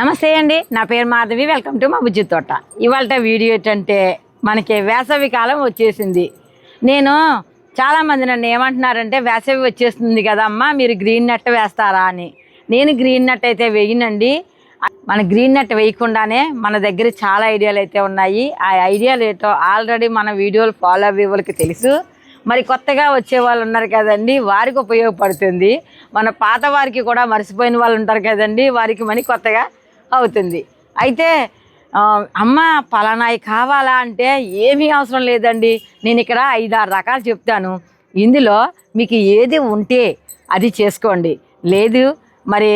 నమస్తే అండి. నా పేరు మాధవి. వెల్కమ్ టు మా బుజ్జి తోట. ఇవాళ వీడియో ఏంటంటే మనకి వేసవి కాలం వచ్చేసింది. నేను చాలామంది నన్ను ఏమంటున్నారంటే వేసవి వచ్చేస్తుంది కదమ్మా మీరు గ్రీన్ నెట్ వేస్తారా అని. నేను గ్రీన్ నెట్ అయితే వేయనండి. మన గ్రీన్ నెట్ వేయకుండానే మన దగ్గర చాలా ఐడియాలు అయితే ఉన్నాయి. ఆ ఐడియాలు ఏంటో ఆల్రెడీ మన వీడియోలు ఫాలో అయ్యే వాళ్ళకి తెలుసు. మరి కొత్తగా వచ్చే వాళ్ళు ఉన్నారు కదండి వారికి ఉపయోగపడుతుంది. మన పాత వారికి కూడా మర్చిపోయిన వాళ్ళు ఉంటారు కదండి వారికి మనీ కొత్తగా అవుతుంది. అయితే అమ్మ పలానాయి కావాలా అంటే ఏమీ అవసరం లేదండి. నేను ఇక్కడ ఐదు ఆరు రకాలు చెప్తాను. ఇందులో మీకు ఏది ఉంటే అది చేసుకోండి. లేదు మరి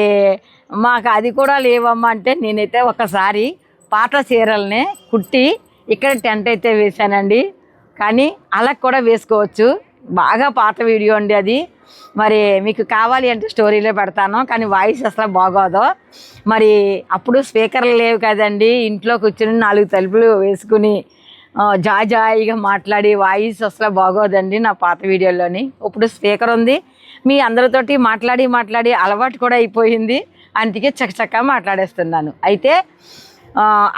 మాకు అది కూడా లేవమ్మా అంటే నేనైతే ఒకసారి పాత చీరలనే కుట్టి ఇక్కడ టెంట్ అయితే వేశానండి. కానీ అలా కూడా వేసుకోవచ్చు. బాగా పాత వీడియో అండి అది. మరి మీకు కావాలి అంటే స్టోరీలో పెడతాను కానీ వాయిస్ అసలు బాగోదు. మరి అప్పుడు స్పీకర్లు లేవు కదండి ఇంట్లో కూర్చుని నాలుగు తలుపులు వేసుకుని జాజాయిగా మాట్లాడి వాయిస్ అసలు బాగోదండి నా పాత వీడియోలోని. ఇప్పుడు స్పీకర్ ఉంది మీ అందరితోటి మాట్లాడి మాట్లాడి అలవాటు కూడా అయిపోయింది అందుకే చకచకా మాట్లాడేస్తున్నాను. అయితే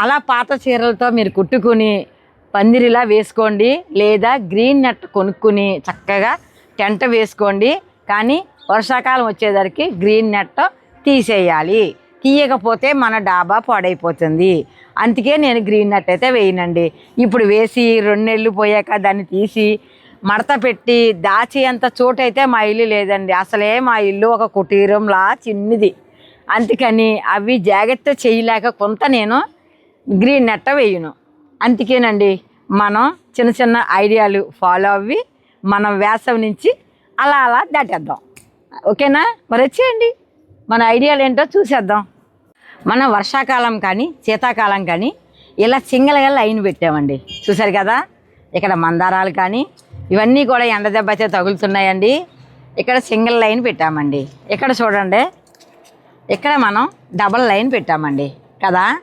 అలా పాత చీరలతో మీరు కుట్టుకుని పందిరిలా వేసుకోండి లేదా గ్రీన్ నెట్ కొనుక్కుని చక్కగా టెంట వేసుకోండి. కానీ వర్షాకాలం వచ్చేసరికి గ్రీన్ నెట్ తీసేయాలి. తీయకపోతే మన డాబా పాడైపోతుంది. అందుకే నేను గ్రీన్ నెట్ అయితే వేయనండి. ఇప్పుడు వేసి రెండు నెలలు పోయాక దాన్ని తీసి మడత పెట్టి దాచేంత చోటు అయితే మా ఇల్లు లేదండి. అసలే మా ఇల్లు ఒక కుటీరంలా చిన్నది. అందుకని అవి జాగ్రత్త చేయలేక కొంత నేను గ్రీన్ నెట్ట వేయను. అందుకేనండి మనం చిన్న చిన్న ఐడియాలు ఫాలో అవ్వి మనం వేసవి నుంచి అలా అలా దాటేద్దాం. ఓకేనా? మరి వచ్చేయండి. మన ఐడియాలు ఏంటో చూసేద్దాం. మన వర్షాకాలం కానీ శీతాకాలం కానీ ఇలా సింగల్గా లైన్ పెట్టామండి. చూసారు కదా? ఇక్కడ మందారాలు కానీ ఇవన్నీ కూడా ఎండ దెబ్బ తగులుతున్నాయండి. ఇక్కడ సింగిల్ లైన్ పెట్టామండి. ఇక్కడ చూడండి. ఇక్కడ మనం డబల్ లైన్ పెట్టామండి. కదా?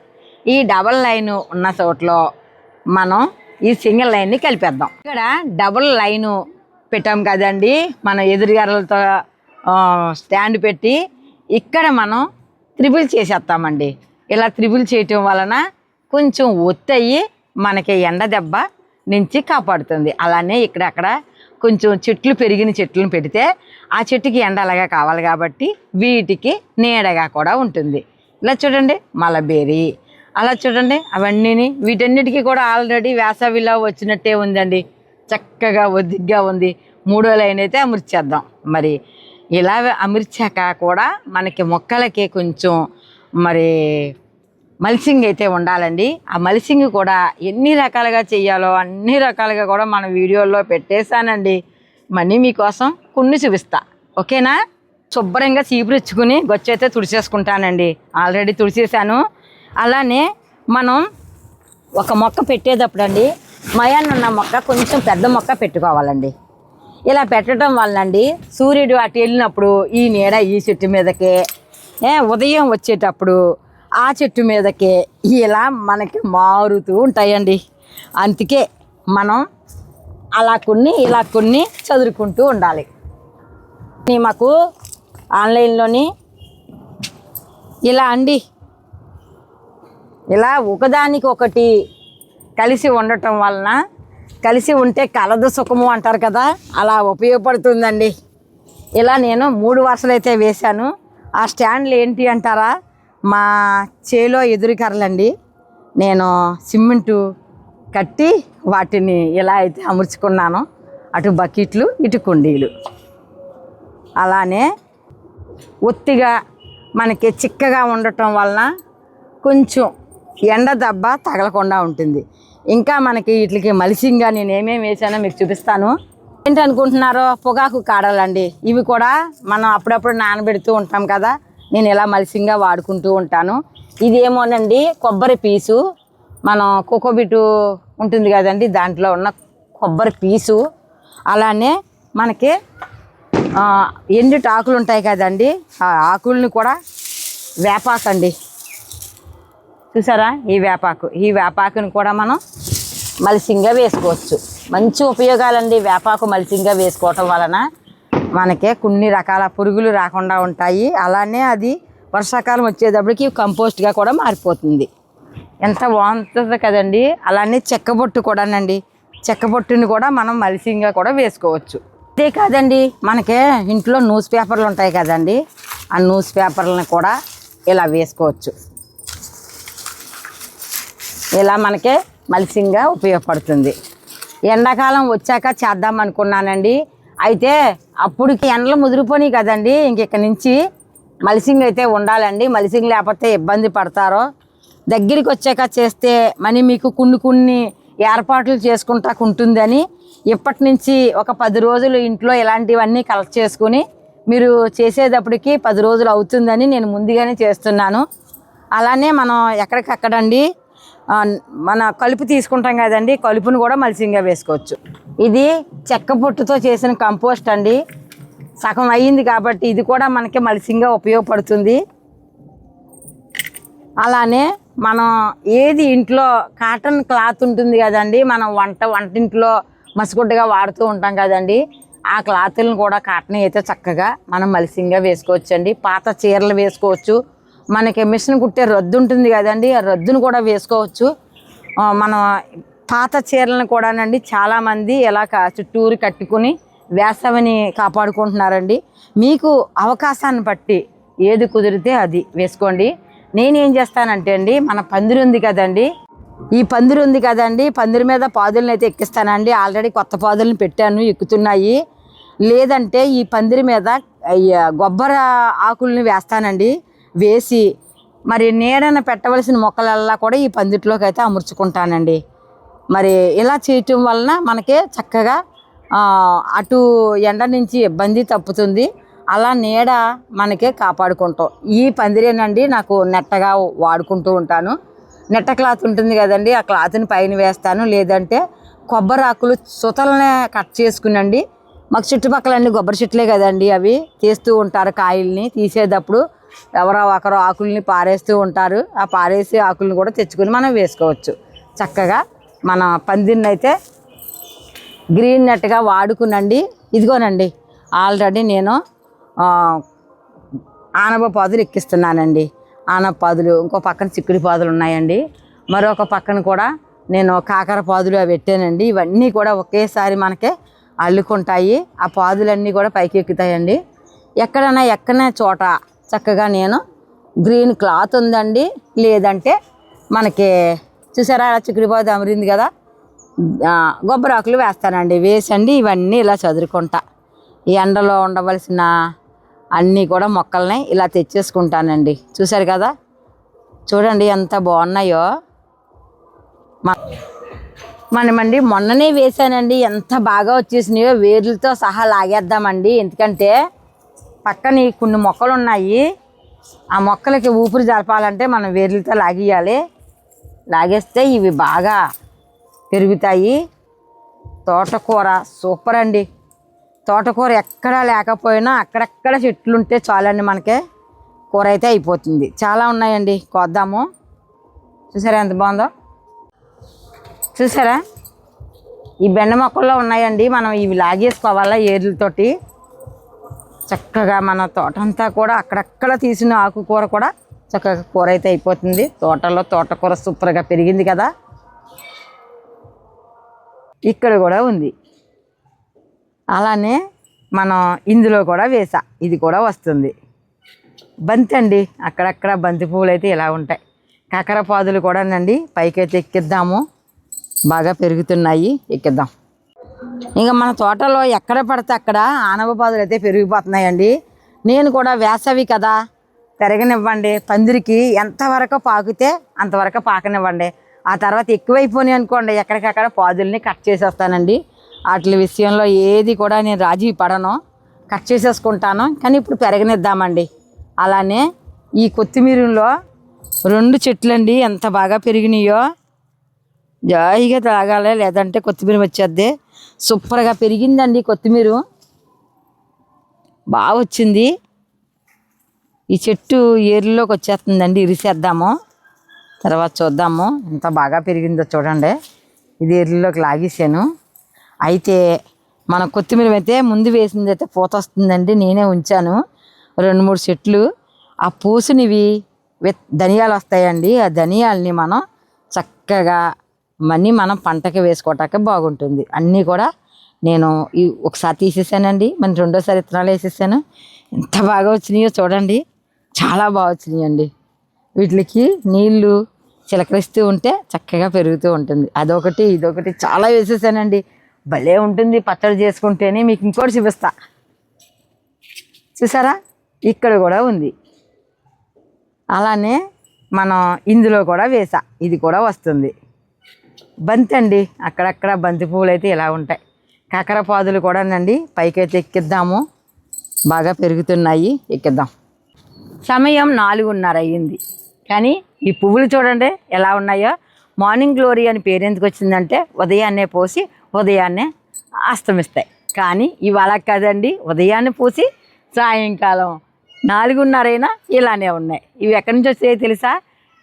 ఈ డబల్ లైన్ ఉన్న చోట్లో మనం ఈ సింగిల్ లైన్ని కలిపేద్దాం. ఇక్కడ డబుల్ లైను పెట్టాం కదండి. మన ఎదురుగారలతో స్టాండ్ పెట్టి ఇక్కడ మనం త్రిబుల్ చేసేస్తామండి. ఇలా త్రిబుల్ చేయటం వలన కొంచెం ఒత్తి మనకి ఎండ దెబ్బ నుంచి కాపాడుతుంది. అలానే ఇక్కడక్కడ కొంచెం చెట్లు పెరిగిన చెట్లను పెడితే ఆ చెట్టుకి ఎండ అలాగా కావాలి కాబట్టి వీటికి నీడగా కూడా ఉంటుంది. ఇలా చూడండి మలబేరి. అలా చూడండి అవన్నీని. వీటన్నిటికీ కూడా ఆల్రెడీ వేసవిలా వచ్చినట్టే ఉందండి. చక్కగా ఒద్దిగ్గా ఉంది. మూడో లైన్ అయితే అమర్చేద్దాం. మరి ఇలా అమర్చాక కూడా మనకి మొక్కలకి కొంచెం మరి మల్సింగ్ అయితే ఉండాలండి. ఆ మల్సింగ్ కూడా ఎన్ని రకాలుగా చేయాలో అన్ని రకాలుగా కూడా మన వీడియోలో పెట్టేశానండి. మనీ మీకోసం కొన్ని చూపిస్తా. ఓకేనా? శుభ్రంగా చీపురిచ్చుకుని గొచ్చైతే తుడిచేసుకుంటానండి. ఆల్రెడీ తుడిచేసాను అలానే మనం ఒక మొక్క పెట్టేటప్పుడు అండి మయాన్నున్న మొక్క కొంచెం పెద్ద మొక్క పెట్టుకోవాలండి. ఇలా పెట్టడం వల్లండి సూర్యుడు అటు వెళ్ళినప్పుడు ఈ నీడ ఈ చెట్టు మీదకే ఉదయం వచ్చేటప్పుడు ఆ చెట్టు మీదకే ఇలా మనకి మారుతూ ఉంటాయండి. అందుకే మనం అలా కొన్ని ఇలా కొన్ని చదువుకుంటూ ఉండాలి. మాకు ఆన్లైన్లోని ఇలా అండి ఇలా ఒకదానికి ఒకటి కలిసి ఉండటం వలన కలిసి ఉంటే కలదు సుఖము అంటారు కదా అలా ఉపయోగపడుతుందండి. ఇలా నేను మూడు వరుసలు అయితే వేశాను. ఆ స్టాండ్లు ఏంటి అంటారా? మా చేలో ఎదురుకర్రలండి నేను సిమెంటు కట్టి వాటిని ఇలా అయితే అమర్చుకున్నాను. అటు బకెట్లు ఇటు కుండీలు. అలానే ఒత్తిగా మనకి చిక్కగా ఉండటం వలన కొంచెం ఎండ దెబ్బ తగలకుండా ఉంటుంది. ఇంకా మనకి వీటికి మలిసింగా నేను ఏమేమి వేసానో మీకు చూపిస్తాను. ఏంటి అనుకుంటున్నారో పొగాకు కాడలండి. ఇవి కూడా మనం అప్పుడప్పుడు నానబెడుతూ ఉంటాం కదా. నేను ఇలా మలిసింగా వాడుకుంటూ ఉంటాను. ఇది ఏమోనండి కొబ్బరి పీసు. మనం కోకోబిటు ఉంటుంది కదండి దాంట్లో ఉన్న కొబ్బరి పీసు. అలానే మనకి ఎండు ఆకులు ఉంటాయి కదండి. ఆ ఆకుల్ని కూడా వేపాకండి. చూసారా? ఈ వేపాకు. ఈ వేపాకుని కూడా మనం మలిసింగా వేసుకోవచ్చు. మంచి ఉపయోగాలండి వేపాకు మలిసింగా వేసుకోవటం వలన. మనకి కొన్ని రకాల పురుగులు రాకుండా ఉంటాయి. అలానే అది వర్షాకాలం వచ్చేటప్పటికి కంపోస్ట్గా కూడా మారిపోతుంది. ఎంత బాగుంటుంది కదండి. అలానే చెక్క బొట్టు కూడానండి. చెక్క బొట్టుని కూడా మనం మలిసింగా కూడా వేసుకోవచ్చు. అంతే కాదండి. మనకి ఇంట్లో న్యూస్ పేపర్లు ఉంటాయి కదండి. ఆ న్యూస్ పేపర్లను కూడా ఇలా వేసుకోవచ్చు. ఇలా మనకి మలిసింగా ఉపయోగపడుతుంది. ఎండాకాలం వచ్చాక చేద్దాం అనుకున్నానండి. అయితే అప్పటికి ఎండలు ముదిరిపోయి కదండి. ఇంక ఇక్కడి నుంచి మలిసింగ్ అయితే ఉండాలండి. మలిసింగ్ లేకపోతే ఇబ్బంది పడతారో. దగ్గరికి వచ్చాక చేస్తే మనీ మీకు కొన్ని కొన్ని ఏర్పాట్లు చేసుకుంటా ఉంటుందని ఇప్పటి నుంచి ఒక పది రోజులు ఇంట్లో ఇలాంటివన్నీ కలెక్ట్ చేసుకుని మీరు చేసేటప్పటికి పది రోజులు అవుతుందని నేను ముందుగానే చేస్తున్నాను. అలానే మనం ఎక్కడికక్కడండి మన కలుపు తీసుకుంటాం కదండి కలుపును కూడా మలిసింగా వేసుకోవచ్చు. ఇది చెక్క పొట్టుతో చేసిన కంపోస్ట్ అండి. సగం అయ్యింది కాబట్టి ఇది కూడా మనకి మలిసింగా ఉపయోగపడుతుంది. అలానే మనం ఏది ఇంట్లో కాటన్ క్లాత్ ఉంటుంది కదండి మనం వంట వంటింట్లో మసిగుడ్డగా వాడుతూ ఉంటాం కదండి ఆ క్లాత్లను కూడా కాటన్ అయితే చక్కగా మనం మలిసింగా వేసుకోవచ్చండి. పాత చీరలు వేసుకోవచ్చు మనకి మిషన్ కుట్టే రద్దు ఉంటుంది కదండి. ఆ రద్దును కూడా వేసుకోవచ్చు. మనం పాత చీరలను కూడానండి చాలామంది ఇలా చుట్టూరు కట్టుకుని వేసవిని కాపాడుకుంటున్నారండి. మీకు అవకాశాన్ని బట్టి ఏది కుదిరితే అది వేసుకోండి. నేనేం చేస్తానంటే అండి మన పందిరి ఉంది కదండి. ఈ పందిరి ఉంది కదండి పందిరి మీద పాదులను అయితే ఎక్కిస్తానండి. ఆల్రెడీ కొత్త పాదులను పెట్టాను ఎక్కుతున్నాయి. లేదంటే ఈ పందిరి మీద గొబ్బర ఆకుల్ని వేస్తానండి. వేసి మరి నీడన పెట్టవలసిన మొక్కలల్లా కూడా ఈ పందిట్లోకి అయితే అమర్చుకుంటానండి. మరి ఇలా చేయటం వలన మనకి చక్కగా అటు ఎండ నుంచి ఇబ్బంది తప్పుతుంది. అలా నీడ మనకే కాపాడుకుంటాం. ఈ పందిరేనండి నాకు నెట్టగా వాడుకుంటూ ఉంటాను. నెట్ట క్లాత్ ఉంటుంది కదండి ఆ క్లాత్ని పైన వేస్తాను. లేదంటే కొబ్బరి ఆకులు సుతలనే కట్ చేసుకునండి. మాకు చుట్టుపక్కల అన్ని కొబ్బరి చెట్లే కదండి అవి. తీస్తూ ఉంటారు కాయల్ని. తీసేటప్పుడు ఎవరో ఒకరు ఆకుల్ని పారేస్తూ ఉంటారు. ఆ పారేసి ఆకుల్ని కూడా తెచ్చుకొని మనం వేసుకోవచ్చు. చక్కగా మన పందిరిని అయితే గ్రీన్ నెట్గా వాడుకునండి. ఇదిగోనండి ఆల్రెడీ నేను ఆనప పాదులు ఎక్కిస్తున్నానండి. ఆనప పాదులు ఇంకో పక్కన చిక్కుడు పాదులు ఉన్నాయండి. మరొక పక్కన కూడా నేను కాకర పాదులు అవి పెట్టానండి. ఇవన్నీ కూడా ఒకేసారి మనకి అల్లుకుంటాయి. ఆ పాదులన్నీ కూడా పైకి ఎక్కుతాయండి ఎక్కడైనా ఎక్కనే చోట చక్కగా నేను గ్రీన్ క్లాత్ ఉందండి. లేదంటే మనకి చూసారా అలా చిక్కుడిపోతే అమరింది కదా? గొబ్బరాకులు వేస్తానండి. వేసండి ఇవన్నీ ఇలా చదురుకుంటా. ఈ ఎండలో ఉండవలసిన అన్నీ కూడా మొక్కల్ని ఇలా తెచ్చేసుకుంటానండి. చూసారు కదా? చూడండి ఎంత బాగున్నాయో. మనమండి మొన్ననే వేసానండి. ఎంత బాగా వచ్చేసినాయో వేర్లతో సహా లాగేద్దామండి. ఎందుకంటే పక్కన కొన్ని మొక్కలు ఉన్నాయి ఆ మొక్కలకి ఊపిరి జరపాలంటే మనం వేర్లతో లాగియాలి. లాగేస్తే ఇవి బాగా పెరుగుతాయి. తోటకూర సూపర్ అండి. తోటకూర ఎక్కడా లేకపోయినా అక్కడక్కడ చెట్లు ఉంటే చాలండి మనకి. కూర అయితే అయిపోతుంది. చాలా ఉన్నాయండి. కోద్దాము. చూసారా ఎంత బాగుందో? చూసారా? ఈ బెండ మొక్కల్లో ఉన్నాయండి. మనం ఇవి లాగేసుకోవాలా ఏర్లతోటి? చక్కగా మన తోటంతా కూడా అక్కడక్కడ తీసిన ఆకుకూర కూడా చక్కగా కూర అయితే అయిపోతుంది. తోటలో తోటకూర సూపర్గా పెరిగింది కదా. ఇక్కడ కూడా ఉంది. అలానే మనం ఇందులో కూడా వేసా. ఇది కూడా వస్తుంది. బంతి అండి. అక్కడక్కడ బంతి పువ్వులు అయితే ఇలా ఉంటాయి. కాకర పాదులు కూడానండి పైకైతే ఎక్కిద్దాము. బాగా పెరుగుతున్నాయి. ఎక్కిద్దాం. ఇంకా మన తోటలో ఎక్కడ పడితే అక్కడ ఆనవ పాదులు అయితే పెరిగిపోతున్నాయండి. నేను కూడా వేసవి కదా పెరగనివ్వండి. పందిరికి ఎంతవరకు పాకితే అంతవరకు పాకనివ్వండి. ఆ తర్వాత ఎక్కువైపోయినాయి అనుకోండి ఎక్కడికక్కడ పాదుల్ని కట్ చేసేస్తానండి. వాటి విషయంలో ఏది కూడా నేను రాజీ పడను. కట్ చేసేసుకుంటాను కానీ ఇప్పుడు పెరగనిద్దామండి. అలానే ఈ కొత్తిమీరలో రెండు చెట్లండి ఎంత బాగా పెరిగినాయో. జాయిగా తాగాలి లేదంటే కొత్తిమీర వచ్చేద్ది. సూపర్గా పెరిగిందండి కొత్తిమీర. బాగా వచ్చింది. ఈ చెట్టు ఏరులోకి వచ్చేస్తుందండి. ఇరిసేద్దాము. తర్వాత చూద్దాము. ఎంత బాగా పెరిగిందో చూడండి. ఇది ఏరులోకి లాగేసాను. అయితే మన కొత్తిమీర అయితే ముందు వేసింది అయితే పూత వస్తుందండి. నేనే ఉంచాను. రెండు మూడు చెట్లు. ఆ పూసినవి విత్ ధనియాలు వస్తాయండి. ఆ ధనియాలని మనం చక్కగా మనీ మనం పంటకి వేసుకోవటానికి బాగుంటుంది. అన్నీ కూడా నేను ఈ ఒకసారి తీసేసానండి. మన రెండోసారి విత్తనాలు వేసేసాను. ఎంత బాగా వచ్చినాయో చూడండి. చాలా బాగా వచ్చినాయండి. వీటికి నీళ్ళు చిలకరిస్తూ ఉంటే చక్కగా పెరుగుతూ ఉంటుంది. అదొకటి ఇదొకటి చాలా వేసేసానండి. భలే ఉంటుంది పచ్చడి చేసుకుంటేనే. మీకు ఇంకోటి చూపిస్తా. చూసారా? ఇక్కడ కూడా ఉంది. అలానే మనం ఇందులో కూడా వేసా. ఇది కూడా వస్తుంది. బంతి అండి అక్కడక్కడ బంతి పువ్వులు అయితే ఇలా ఉంటాయి. కాకర పాదులు కూడానండి పైకైతే ఎక్కిద్దాము. బాగా పెరుగుతున్నాయి. ఎక్కిద్దాం. సమయం నాలుగున్నర అయ్యింది. కానీ ఈ పువ్వులు చూడండి ఎలా ఉన్నాయో. మార్నింగ్ గ్లోరీ అని పేరు ఎందుకు వచ్చిందంటే ఉదయాన్నే పోసి ఉదయాన్నే అస్తమిస్తాయి. కానీ ఇవాళ కదండి. ఉదయాన్నే పూసి సాయంకాలం నాలుగున్నరైనా ఇలానే ఉన్నాయి. ఇవి ఎక్కడి నుంచి వచ్చాయో తెలుసా?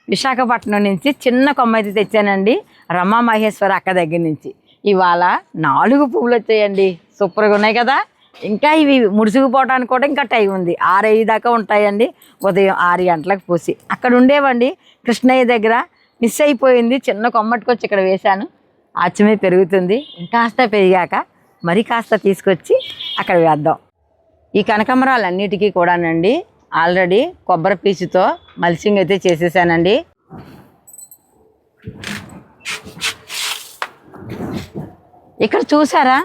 విశాఖపట్నం నుంచి చిన్న కొమ్మ అయితే తెచ్చానండి. రమా మహేశ్వర అక్క దగ్గర నుంచి. ఇవాళ నాలుగు పువ్వులు వచ్చాయండి. సూపర్గా ఉన్నాయి కదా? ఇంకా ఇవి ముడుచుకుపోవడానికి కూడా ఇంకా టైం ఉంది. ఆరు ఐదు దాకా ఉంటాయండి. ఉదయం ఆరు గంటలకు పూసి. అక్కడ ఉండేవండి కృష్ణయ్య దగ్గర. మిస్ అయిపోయింది. చిన్న కొమ్మటికొచ్చి ఇక్కడ వేశాను. ఆచమే పెరుగుతుంది. ఇంకాస్త పెరిగాక మరి కాస్త తీసుకొచ్చి అక్కడ వేద్దాం. ఈ కనకమరాలన్నిటికీ కూడానండి ఆల్రెడీ కొబ్బరి పీచుతో మల్చింగ్ అయితే చేసేసానండి. ఇక్కడ చూసారా?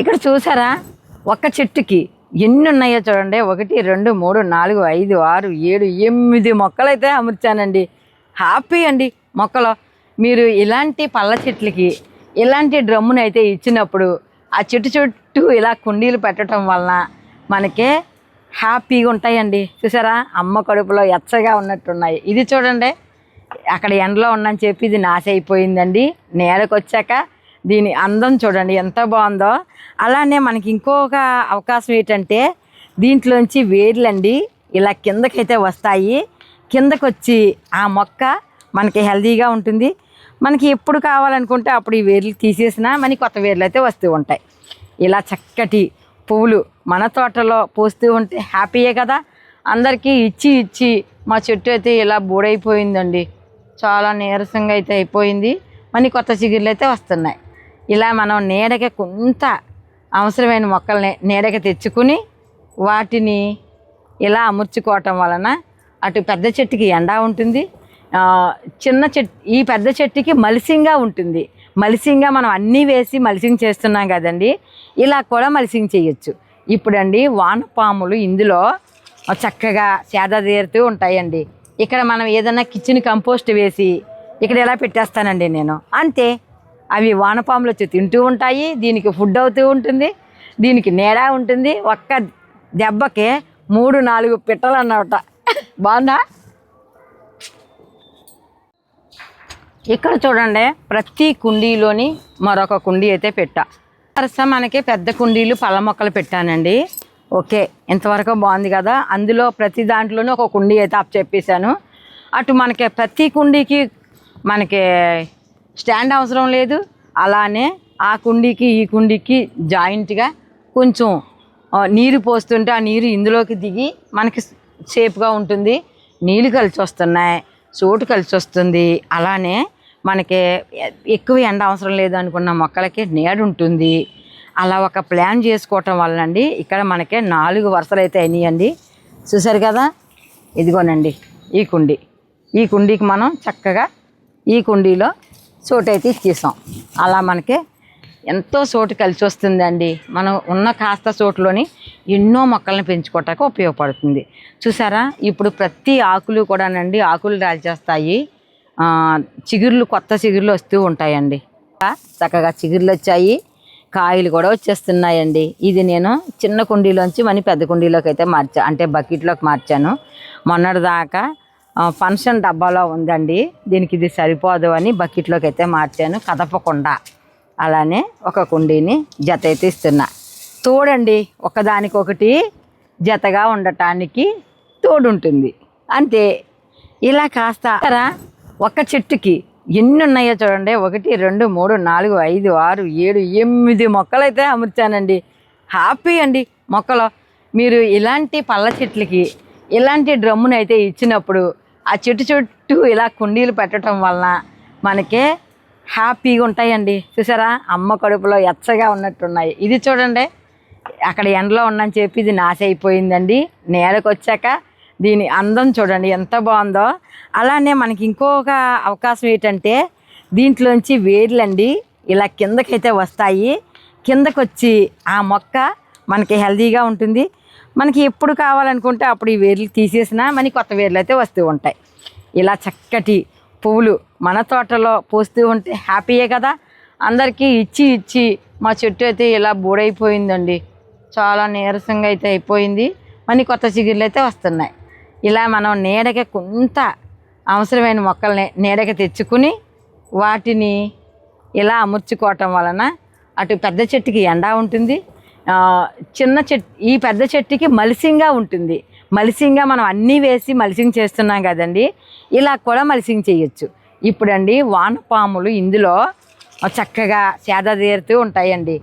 ఇక్కడ చూసారా? ఒక్క చెట్టుకి ఎన్ని ఉన్నాయో చూడండి. ఒకటి రెండు మూడు నాలుగు ఐదు ఆరు ఏడు ఎనిమిది మొక్కలైతే అమర్చానండి. హ్యాపీ అండి మొక్కలు. మీరు ఇలాంటి పళ్ళ చెట్లకి ఇలాంటి డ్రమ్మును అయితే ఇచ్చినప్పుడు ఆ చెట్టు చుట్టూ ఇలా కుండీలు పెట్టడం వలన మనకే హ్యాపీగా ఉంటాయండి. చూసారా? అమ్మ కడుపులో ఎచ్చగా ఉన్నట్టున్నాయి. ఇది చూడండి. అక్కడ ఎండలో ఉన్నాని చెప్పి ఇది నాశ అయిపోయిందండి నేలకు వచ్చాక దీని అందం చూడండి ఎంత బాగుందో. అలానే మనకి ఇంకొక అవకాశం ఏంటంటే దీంట్లోంచి వేర్లండి ఇలా కిందకైతే వస్తాయి. కిందకు వచ్చి ఆ మొక్క మనకి హెల్తీగా ఉంటుంది. మనకి ఎప్పుడు కావాలనుకుంటే అప్పుడు ఈ వేర్లు తీసేసినా మనకి కొత్త వేర్లు అయితే వస్తూ ఉంటాయి. ఇలా చక్కటి పువ్వులు మన తోటలో పూస్తూ ఉంటే హ్యాపీయే కదా. అందరికీ ఇచ్చి ఇచ్చి మా చెట్టు అయితే ఇలా బూడైపోయిందండి. చాలా నీరసంగా అయితే అయిపోయింది. మనీ కొత్త చిగుర్లు అయితే వస్తున్నాయి. ఇలా మనం నీడకి కొంత అవసరమైన మొక్కల్ని నీడకి తెచ్చుకుని వాటిని ఇలా అమర్చుకోవటం వలన అటు పెద్ద చెట్టుకి ఎండ ఉంటుంది. చిన్న చెట్టు ఈ పెద్ద చెట్టుకి మలిసింగా ఉంటుంది. మలిసింగా మనం అన్నీ వేసి మలిసింగ్ చేస్తున్నాం కదండి. ఇలా కూడా మలిసింగ్ చేయొచ్చు. ఇప్పుడండి వానపాములు ఇందులో చక్కగా సేద తీరుతూ ఉంటాయండి. ఇక్కడ మనం ఏదైనా కిచెన్ కంపోస్ట్ వేసి ఇక్కడ ఎలా పెట్టేస్తానండి నేను? అంతే. అవి వానపాములు వచ్చి తింటూ ఉంటాయి దీనికి ఫుడ్ అవుతూ ఉంటుంది దీనికి నీడ ఉంటుంది. ఒక్క దెబ్బకి మూడు నాలుగు పిట్టలు అన్నమాట. బాగుందా? ఇక్కడ చూడండి ప్రతి కుండీలోని మరొక కుండీ అయితే పెట్టా. వరుస మనకి పెద్ద కుండీలు పళ్ళ మొక్కలు పెట్టానండి. ఓకే ఇంతవరకు బాగుంది కదా. అందులో ప్రతి దాంట్లోనూ ఒక కుండీ అయితే అప్ చెప్పేశాను. అటు మనకి ప్రతి కుండీకి మనకి స్టాండ్ అవసరం లేదు. అలానే ఆ కుండీకి ఈ కుండీకి జాయింట్గా కొంచెం నీరు పోస్తుంటే ఆ నీరు ఇందులోకి దిగి మనకి సేఫ్గా ఉంటుంది. నీళ్ళు కలిసి వస్తున్నాయి చోటు కలిసి వస్తుంది. అలానే మనకి ఎక్కువ ఎండ అవసరం లేదు అనుకున్న మొక్కలకి నీడ ఉంటుంది. అలా ఒక ప్లాన్ చేసుకోవటం వలనండి ఇక్కడ మనకి నాలుగు వరుసలు అయితే అయినాయండి. చూసారు కదా? ఇదిగోనండి ఈ కుండీ. ఈ కుండీకి మనం చక్కగా ఈ కుండీలో చోటు అయితే ఇచ్చేసాం. అలా మనకి ఎంతో చోటు కలిసి వస్తుందండి. మనం ఉన్న కాస్త చోటులోని ఎన్నో మొక్కలను పెంచుకోవటానికి ఉపయోగపడుతుంది. చూసారా ఇప్పుడు ప్రతి ఆకులు కూడానండి ఆకులు రాల్చేస్తాయి. చిగుర్లు కొత్త చిగుర్లు వస్తూ ఉంటాయండి. చక్కగా చిగుర్లు వచ్చాయి. కాయలు కూడా వచ్చేస్తున్నాయండి. ఇది నేను చిన్న కుండీలోంచి మనీ పెద్ద కుండీలోకి అయితే మార్చా అంటే బకెట్లోకి మార్చాను. మొన్నటిదాకా ఫంక్షన్ డబ్బాలో ఉందండి. దీనికి ఇది సరిపోదు అని బకెట్లోకి అయితే మార్చాను. కదపకుండా అలానే ఒక కుండీని జత అయితే ఇస్తున్నా. తోడండి ఒకదానికొకటి జతగా ఉండటానికి తోడుంటుంది. అంతే. ఇలా కాస్త ఒక చెట్టుకి ఎన్ని ఉన్నాయో చూడండి. ఒకటి రెండు మూడు నాలుగు ఐదు ఆరు ఏడు ఎనిమిది మొక్కలైతే అమర్చానండి. హ్యాపీ అండి మొక్కలు. మీరు ఇలాంటి పళ్ళ చెట్లకి ఇలాంటి డ్రమ్మును అయితే ఇచ్చినప్పుడు ఆ చెట్టు చుట్టూ ఇలా కుండీలు పెట్టడం వలన మనకే హ్యాపీగా ఉంటాయండి. చూసారా? అమ్మ కడుపులో ఎచ్చగా ఉన్నట్టున్నాయి. ఇది చూడండి. అక్కడ ఎండలో ఉన్నని చెప్పి ఇది నాశ అయిపోయిందండి. నేలకు వచ్చాక దీని అందం చూడండి ఎంత బాగుందో. అలానే మనకి ఇంకొక అవకాశం ఏంటంటే దీంట్లోంచి వేర్లండి ఇలా కిందకైతే వస్తాయి. కిందకు వచ్చి ఆ మొక్క మనకి హెల్తీగా ఉంటుంది. మనకి ఎప్పుడు కావాలనుకుంటే అప్పుడు ఈ వేర్లు తీసేసినా మనకి కొత్త వేర్లు అయితే వస్తూ ఉంటాయి. ఇలా చక్కటి పువ్వులు మన తోటలో పూస్తూ ఉంటే హ్యాపీయే కదా. అందరికీ ఇచ్చి ఇచ్చి మా చెట్టు అయితే ఇలా బూడైపోయిందండి. చాలా నీరసంగా అయితే అయిపోయింది. మనీ కొత్త చిగుర్లు అయితే వస్తున్నాయి. ఇలా మనం నీడకి కొంత అవసరమైన మొక్కల్ని నీడకి తెచ్చుకుని వాటిని ఇలా అమర్చుకోవటం వలన అటు పెద్ద చెట్టుకి ఎండ ఉంటుంది. చిన్న చెట్టు ఈ పెద్ద చెట్టుకి మలిసింగా ఉంటుంది. మలిసింగా మనం అన్నీ వేసి మలిసింగ్ చేస్తున్నాం కదండి. ఇలా కూడా మలిసింగ్ చేయొచ్చు. ఇప్పుడండి వానపాములు ఇందులో చక్కగా సేద తీరుతూ ఉంటాయండి.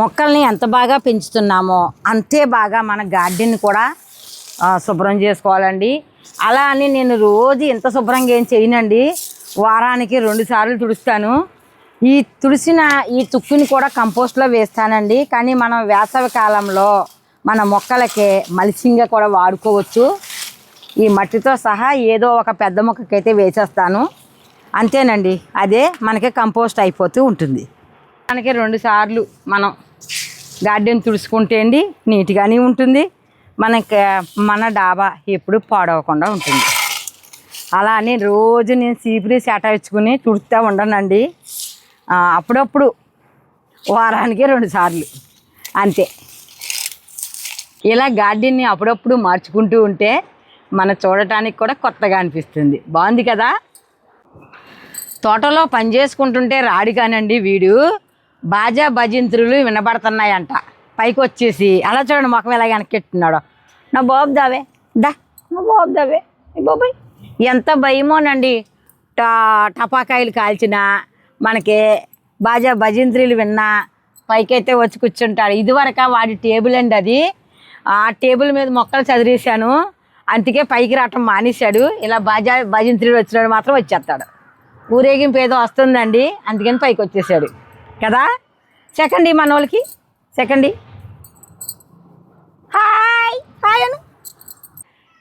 మొక్కల్ని ఎంత బాగా పెంచుతున్నామో అంతే బాగా మన గార్డెన్ కూడా శుభ్రం చేసుకోవాలండి. అలా అని నేను రోజు ఇంత శుభ్రంగా ఏం చేయనండి? వారానికి రెండు సార్లు తుడుస్తాను. ఈ తుడిసిన ఈ తుక్కుని కూడా కంపోస్ట్లో వేస్తానండి. కానీ మనం వేసవి కాలంలో మన మొక్కలకి మలిసింగా కూడా వాడుకోవచ్చు. ఈ మట్టితో సహా ఏదో ఒక పెద్ద మొక్కకైతే వేసేస్తాను. అంతేనండి. అదే మనకి కంపోస్ట్ అయిపోతూ ఉంటుంది. మనకి రెండు సార్లు మనం గార్డెన్ తుడుచుకుంటే అండి నీట్గానే ఉంటుంది. మనకి మన డాబా ఎప్పుడు పాడవకుండా ఉంటుంది. అలా అని రోజు నేను సీపురి సేటాయించుకుని చుడుతూ ఉండనండి. అప్పుడప్పుడు వారానికి రెండు సార్లు. అంతే. ఇలా గార్డెన్ని అప్పుడప్పుడు మార్చుకుంటూ ఉంటే మన చూడటానికి కూడా కొత్తగా అనిపిస్తుంది. బాగుంది కదా? తోటలో పని చేసుకుంటుంటే రాడు కానండి వీడు. బాజా భజంత్రులు వినబడుతున్నాయంట. పైకి వచ్చేసి అలా చూడండి మొఖం ఎలా వెనకెట్టున్నాడు నా బాబు దావే. దా. నా బాబు దావే. బాబాయ్? ఎంత భయమోనండి. టా టపాకాయలు కాల్చినా మనకి బాజా భజంత్రులు విన్నా పైకైతే వచ్చి కూర్చుంటాడు ఇదివరకు వాడి టేబుల్ అండి అది. ఆ టేబుల్ మీద మొక్కలు చదివేశాను. అందుకే పైకి రావటం మానేశాడు. ఇలా బాజా భజంత్రులు వచ్చినాడు మాత్రం వచ్చేస్తాడు. ఊరేగింపు ఏదో వస్తుందండి. అందుకని పైకి వచ్చేసాడు. కదా? సెకండ్ మన వాళ్ళకి సెకండ్. హాయ్! హాయ్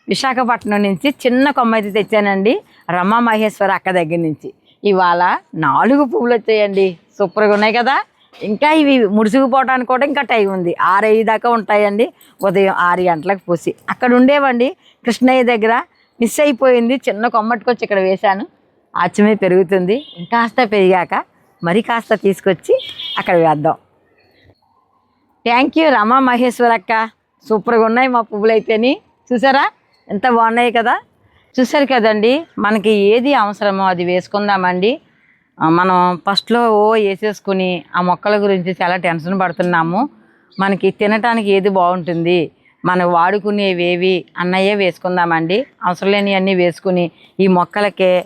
విశాఖపట్నం నుంచి చిన్న కొమ్మ అయితే తెచ్చానండి. రమా మహేశ్వర అక్క దగ్గర నుంచి. ఇవాళ నాలుగు పువ్వులు వచ్చాయండి. సూపర్గా ఉన్నాయి కదా. ఇంకా ఇవి ముడుచుకుపోవడానికి కూడా ఇంకా టైం ఉంది. ఆరు ఐదు దాకా ఉంటాయండి. ఉదయం ఆరు గంటలకు పూసి. అక్కడ ఉండేవండి. కృష్ణయ్య దగ్గర మిస్ అయిపోయింది. చిన్న కొమ్మట్టుకొచ్చి ఇక్కడ వేశాను. ఆచమే పెరుగుతుంది. ఇంకాస్త పెరిగాక మరి కాస్త తీసుకొచ్చి అక్కడ వేద్దాం. థ్యాంక్ యూ రమా మహేశ్వర అక్క. సూపర్గా ఉన్నాయి మా పువ్వులు అయితేని. చూసారా? ఎంత బాగున్నాయి కదా? చూసారు కదండి మనకి ఏది అవసరమో అది వేసుకుందామండి. మనం ఫస్ట్లో ఓ వేసేసుకుని ఆ మొక్కల గురించి చాలా టెన్షన్ పడుతున్నాము. మనకి తినటానికి ఏది బాగుంటుంది? మనం వాడుకునేవేవి అన్నయ్యే వేసుకుందామండి. అవసరం లేనివన్నీ వేసుకుని ఈ మొక్కలకే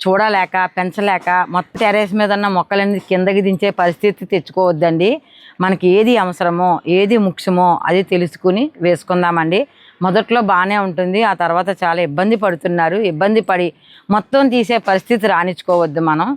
చూడలేక పెంచలేక మొత్తం టెరేస్ మీద ఉన్న మొక్కలన్నీ కిందకి దించే పరిస్థితి తెచ్చుకోవద్దండి. మనకి ఏది అవసరమో ఏది ముఖ్యమో అది తెలుసుకుని వేసుకుందామండి. మొదట్లో బాగానే ఉంటుంది ఆ తర్వాత చాలా ఇబ్బంది పడుతున్నారు. ఇబ్బంది పడి మొత్తం తీసే పరిస్థితి రానిచ్చుకోవద్దు మనం.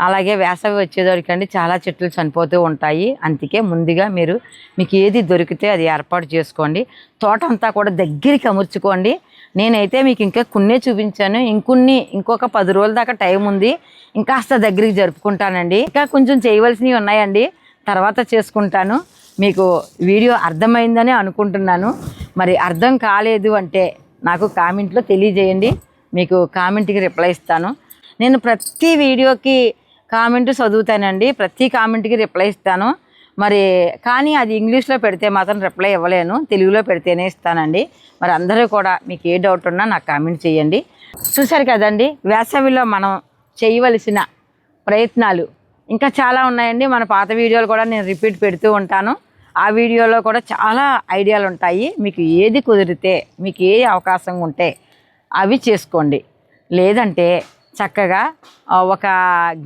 అలాగే వేసవి వచ్చేదోరికండి చాలా చెట్లు చనిపోతూ ఉంటాయి. అందుకే ముందుగా మీరు మీకు ఏది దొరికితే అది ఏర్పాటు చేసుకోండి. తోట అంతా కూడా దగ్గరికి అమర్చుకోండి. నేనైతే మీకు ఇంకా కొన్నే చూపించాను. ఇంకొన్ని ఇంకొక పది రోజుల దాకా టైం ఉంది. ఇంకా కాస్త దగ్గరికి జరుపుకుంటానండి. ఇంకా కొంచెం చేయవలసినవి ఉన్నాయండి. తర్వాత చేసుకుంటాను. మీకు వీడియో అర్థమైందని అనుకుంటున్నాను. మరి అర్థం కాలేదు అంటే నాకు కామెంట్లో తెలియజేయండి. మీకు కామెంట్కి రిప్లై ఇస్తాను. నేను ప్రతి వీడియోకి కామెంట్ చదువుతానండి. ప్రతి కామెంట్కి రిప్లై ఇస్తాను. మరి కానీ అది ఇంగ్లీష్లో పెడితే మాత్రం రిప్లై ఇవ్వలేను. తెలుగులో పెడితేనే ఇస్తానండి. మరి అందరూ కూడా మీకు ఏ డౌట్ ఉన్నా నాకు కామెంట్ చేయండి. చూసారు కదండి? వేసవిలో మనం చేయవలసిన ప్రయత్నాలు ఇంకా చాలా ఉన్నాయండి. మన పాత వీడియోలు కూడా నేను రిపీట్ పెడుతూ ఉంటాను. ఆ వీడియోలో కూడా చాలా ఐడియాలు ఉంటాయి. మీకు ఏది కుదిరితే మీకు ఏ అవకాశం ఉంటే అవి చేసుకోండి. లేదంటే చక్కగా ఒక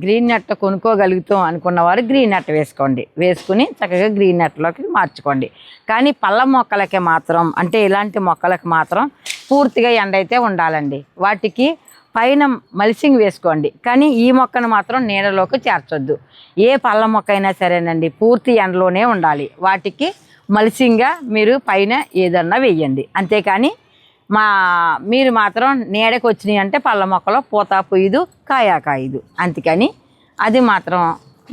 గ్రీన్ నెట్ కొనుక్కోగలుగుతాం అనుకున్న వారు గ్రీన్ నెట్ వేసుకోండి. వేసుకుని చక్కగా గ్రీన్ నెట్లోకి మార్చుకోండి. కానీ పళ్ళ మొక్కలకి మాత్రం అంటే ఇలాంటి మొక్కలకు మాత్రం పూర్తిగా ఎండ అయితే ఉండాలండి. వాటికి పైన మల్సింగ్ వేసుకోండి. కానీ ఈ మొక్కను మాత్రం నీడలోకి చేర్చొద్దు. ఏ పళ్ళ మొక్క అయినా సరేనండి పూర్తి ఎండలోనే ఉండాలి. వాటికి మల్సింగ్గా మీరు పైన ఏదన్నా వేయండి. అంతేకాని మా మీరు మాత్రం నీడకి వచ్చినాయి అంటే పళ్ళ మొక్కలో పూత పూయదు కాయ కాయదు అందుకని అది మాత్రం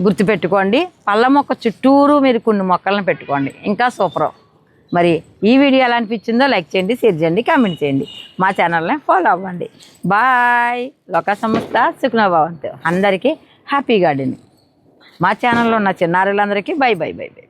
గుర్తుపెట్టుకోండి. పళ్ళ మొక్క చుట్టూరు మీరు కొన్ని మొక్కలను పెట్టుకోండి. ఇంకా సూపర్. మరి ఈ వీడియో ఎలా అనిపించిందో లైక్ చేయండి షేర్ చేయండి కామెంట్ చేయండి. మా ఛానల్ని ఫాలో అవ్వండి. బాయ్. లోక సంస్థ సుఖ్నభావంతో. అందరికీ హ్యాపీ గార్డెన్ మా ఛానల్లో ఉన్న చిన్నారులందరికీ బై బై బై బై.